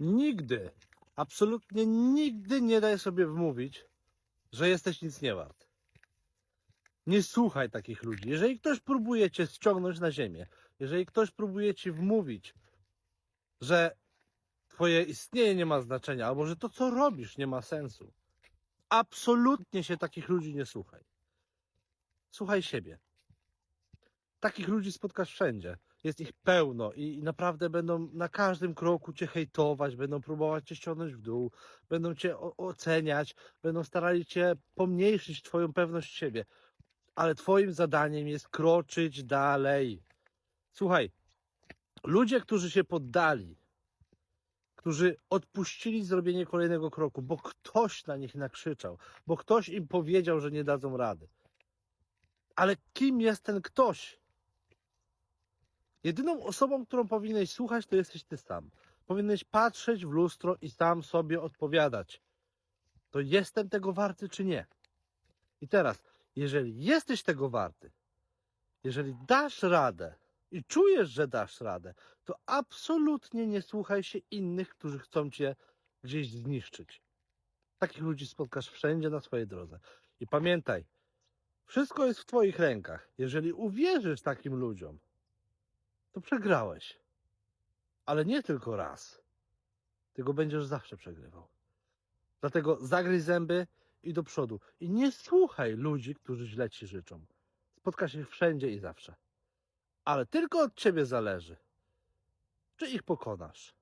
Nigdy, absolutnie nigdy nie daj sobie wmówić, że jesteś nic nie wart. Nie słuchaj takich ludzi. Jeżeli ktoś próbuje cię ściągnąć na ziemię, jeżeli ktoś próbuje ci wmówić, że twoje istnienie nie ma znaczenia, albo że to, co robisz, nie ma sensu, absolutnie się takich ludzi nie słuchaj. Słuchaj siebie. Takich ludzi spotkasz wszędzie. Jest ich pełno i, naprawdę będą na każdym kroku cię hejtować, będą próbować cię ściągnąć w dół, będą cię oceniać, będą starali cię pomniejszyć twoją pewność siebie. Ale twoim zadaniem jest kroczyć dalej. Słuchaj, ludzie, którzy się poddali, którzy odpuścili zrobienie kolejnego kroku, bo ktoś na nich nakrzyczał, bo ktoś im powiedział, że nie dadzą rady. Ale kim jest ten ktoś? Jedyną osobą, którą powinieneś słuchać, to jesteś ty sam. Powinieneś patrzeć w lustro i sam sobie odpowiadać. To jestem tego warty, czy nie? I teraz, jeżeli jesteś tego warty, jeżeli dasz radę i czujesz, że dasz radę, to absolutnie nie słuchaj się innych, którzy chcą cię gdzieś zniszczyć. Takich ludzi spotkasz wszędzie na swojej drodze. I pamiętaj, wszystko jest w Twoich rękach. Jeżeli uwierzysz takim ludziom, to przegrałeś. Ale nie tylko raz. Tylko będziesz zawsze przegrywał. Dlatego zagryź zęby i do przodu. I nie słuchaj ludzi, którzy źle ci życzą. Spotkasz ich wszędzie i zawsze. Ale tylko od ciebie zależy, czy ich pokonasz.